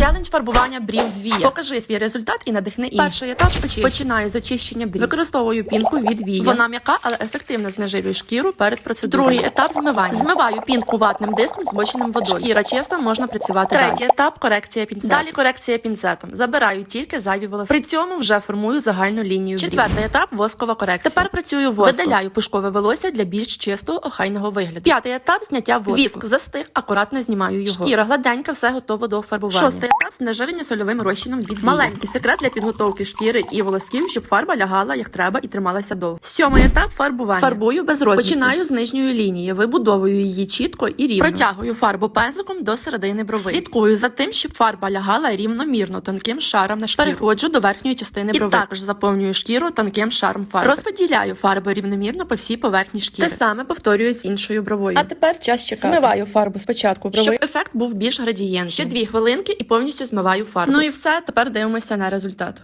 Челендж фарбування брів з вія. Покажи свій результат і надихни інших. Перший етап очищення. Починаю з очищення брів. Використовую пінку від вія. Вона м'яка, але ефективно знежирює шкіру перед процедурою. Другий етап змивання. Змиваю пінку ватним диском змоченим водою. Шкіра чиста, можна працювати Третій етап корекція пінцетом. Далі корекція пінцетом. Забираю тільки зайві волоси. При цьому вже формую загальну лінію. брів. Четвертий етап воскова корекція. Тепер працюю воском. Видаляю пушкове волосся для більш чистого охайного вигляду. П'ятий етап зняття воску. Віск застиг, акуратно знімаю його. Шкіра гладенька, все готово до фарбування. Шостий етап знежирення сольовим розчином від. Маленький секрет для підготовки шкіри і волосків, щоб фарба лягала як треба і трималася довго. Сьомий етап фарбування. Фарбую без розміру. Починаю з нижньої лінії, вибудовую її чітко і рівно. Протягую фарбу пензликом до середини брови. Слідкую за тим, щоб фарба лягала рівномірно тонким шаром на шкіру. Переходжу до верхньої частини брови. І також заповнюю шкіру тонким шаром фарби. Розподіляю фарби рівномірно по всій поверхні шкіри. Те саме повторюю з іншою бровою. А тепер час чекати. Змиваю фарбу спочатку брови, щоб ефект був більш градієнтний. Ще дві хвилинки і повністю змиваю фарбу. Ну і все, тепер дивимося на результат.